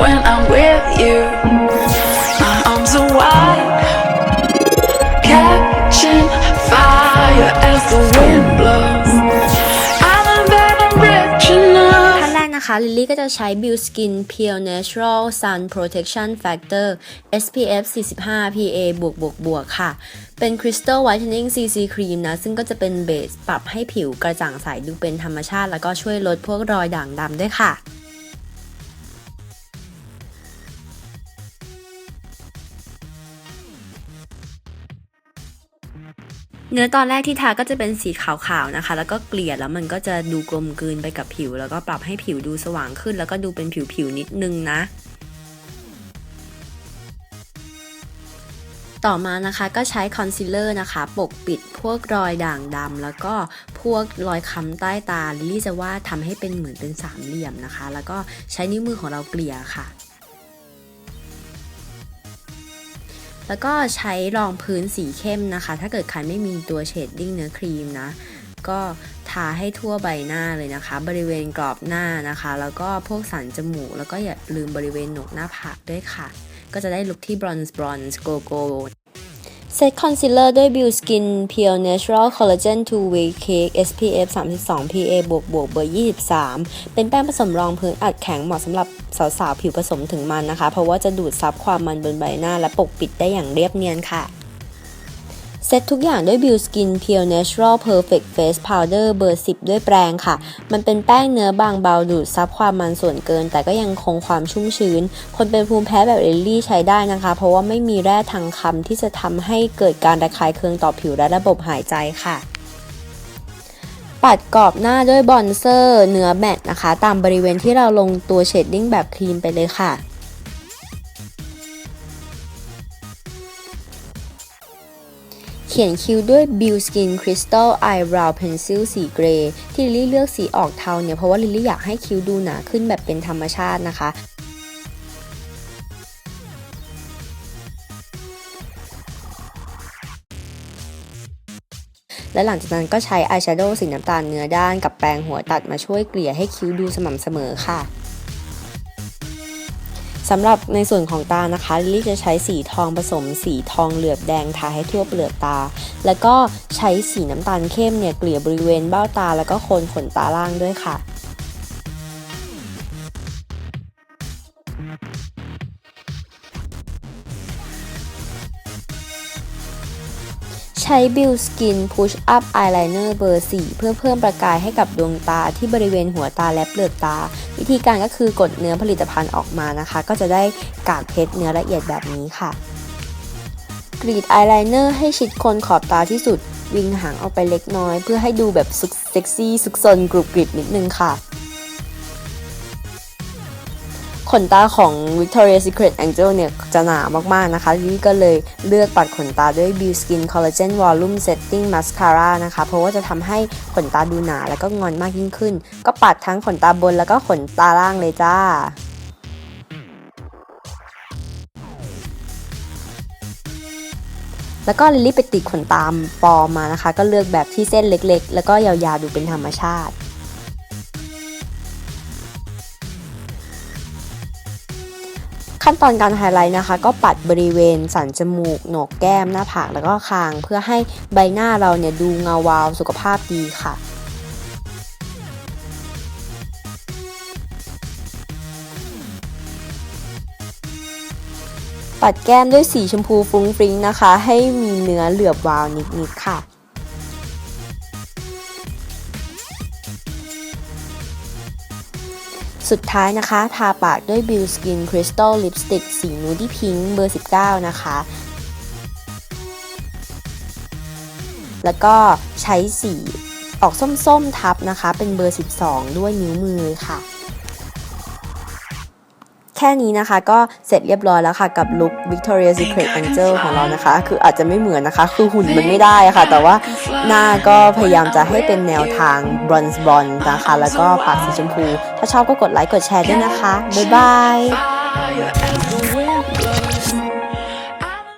when I'm with you. My arms are wide, catching fire as the wind blows. I'm a better rich enough. ขั้นแรกนะคะ ลิลลี่ก็จะใช้ Build Skin Pure Natural Sun Protection Factor SPF 45 PA บวกบวกบวกค่ะ เป็น Crystal Whitening CC Cream นะ ซึ่งก็จะเป็นเบสปรับให้ผิวกระจ่างใสดูเป็นธรรมชาติ แล้วก็ช่วยลดพวกรอยด่างดำด้วยค่ะ เนื้อตอนแรกที่ทาก็จะเป็นสีขาวๆนะคะ แล้วก็เกลี่ยแล้วมันก็จะดูกลมกลืนไปกับผิว แล้วก็ปรับให้ผิวดูสว่างขึ้น แล้วก็ดูเป็นผิวๆนิดนึงนะ ต่อมานะคะก็ใช้คอนซีลเลอร์นะคะ ปกปิดพวกรอยด่างดำแล้วก็พวกรอยค้ำใต้ตาลิลลี่จะว่าทำให้เป็นเหมือนเป็นสามเหลี่ยมนะคะ แล้วก็ใช้นิ้วมือของเราเกลี่ยค่ะ แล้วก็ใช้รองพื้นสีเข้มนะคะ ถ้าเกิดใครไม่มีตัวเชดดิ้งเนื้อครีมนะ ก็ทาให้ทั่วใบหน้าเลยนะคะ บริเวณกรอบหน้านะคะ แล้วก็พวกสันจมูก แล้วก็อย่าลืมบริเวณหนกหน้าผากด้วยค่ะ ก็จะได้ลุคที่บรอนซ์บรอนซ์โกโก้ เซตคอนซีลเลอร์ด้วย Build Skin Pure Natural Collagen 2 Way Cake SPF 32 PA บวกบวกเบอร์ 23 เป็นแป้งผสมรองพื้นอัดแข็งเหมาะสำหรับสาวๆ ผิวผสมถึงมันนะคะ เพราะว่าจะดูดซับความมันบนใบหน้าและปกปิดได้อย่างเรียบเนียนค่ะ เซตทุกอย่างด้วย Build Skin Pure Natural Perfect Face Powder เบอร์ 10 ด้วยแปรงค่ะ มันเป็นแป้งเนื้อบางเบาดูดซับความมันส่วนเกิน แต่ก็ยังคงความชุ่มชื้น คนเป็นภูมิแพ้แบบเอลลี่ใช้ได้นะคะ เพราะว่าไม่มีแร่ทางคำที่จะทำให้เกิดการระคายเคืองต่อผิวและระบบหายใจค่ะปัดกรอบหน้าด้วยบอนเซอร์เนื้อแมตนะคะ ตามบริเวณที่เราลงตัวเชดดิ้งแบบครีมไปเลยค่ะ เขียนคิ้วด้วย Build Skin Crystal Eyebrow Pencil สีเกรย์ที่ลิลลี่เลือกสีออกเทาเนี่ยเพราะว่าลิลลี่อยากให้คิ้วดูหนาขึ้นแบบเป็นธรรมชาตินะคะและหลังจากนั้นก็ใช้อายแชโดว์สีน้ำตาลเนื้อด้านกับแปรงหัวตัดมาช่วยเกลี่ยให้คิ้วดูสม่ำเสมอค่ะ สำหรับในส่วนของตานะคะลิลลี่จะใช้สีทองผสมสีทองเหลือบแดงทาให้ทั่วเปลือกตา แล้วก็ใช้สีน้ำตาลเข้มเนี่ยเกลี่ยบริเวณเบ้าตา แล้วก็โคนขนตาล่างด้วยค่ะ ใช้ Build Skin Push Up Eyeliner เบอร์ 4 เพื่อเพิ่มประกายให้กับดวงตาที่บริเวณหัวตาและเปลือกตา วิธีการก็คือกดเนื้อผลิตภัณฑ์ออกมานะคะ ก็จะได้กากเพชรเนื้อละเอียดแบบนี้ค่ะ กรีดอายไลเนอร์ให้ชิดคนขอบตาที่สุด วิงหางออกไปเล็กน้อย เพื่อให้ดูแบบซุกเซ็กซี่ซุกซนกรุบกริบนิดนึงค่ะ ขนตาของ Victoria's Secret Angel เนี่ยจะหนามากๆนะคะลี่ก็เลยเลือกปัดขนตาด้วย Build Skin Collagen Volume Setting Mascara นะคะ เพราะว่าจะทำให้ขนตาดูหนาแล้วก็งอนมากยิ่งขึ้น ก็ปัดทั้งขนตาบนแล้วก็ขนตาล่างเลยจ้าแล้วก็ลิลลี่ไปติดขนตามปลอมมานะคะ ก็เลือกแบบที่เส้นเล็กๆ แล้วก็ยาวๆดูเป็นธรรมชาติ ขั้นตอนการไฮไลท์นะคะ ก็ปัดบริเวณสันจมูกโหนกแก้มหน้าผากแล้วก็คาง เพื่อให้ใบหน้าเราเนี่ยดูเงาวาวสุขภาพดีค่ะปัดแก้มด้วยสีชมพูฟุ้งฟริ้งนะคะ ให้มีเนื้อเหลือบวาวนิดๆค่ะ สุดท้ายนะคะทาปากด้วย Build Skin Crystal Lipstick สีนูดี้พิงค์เบอร์ 19 นะคะ แล้วก็ใช้สีออกส้มๆทับนะคะ เป็นเบอร์ 12 ด้วยนิ้วมือค่ะ แค่นี้นะคะก็เสร็จเรียบร้อยแล้วค่ะกับลุค Victoria Secret Angel ของเรานะคะ คืออาจจะไม่เหมือนนะคะ คือหุ่นมันไม่ได้ค่ะ แต่ว่าหน้าก็พยายามจะให้เป็นแนวทาง bronze blonde นะคะ แล้วก็ปากสีชมพู ถ้าชอบก็กดไลค์กดแชร์ด้วยนะคะ บ๊ายบาย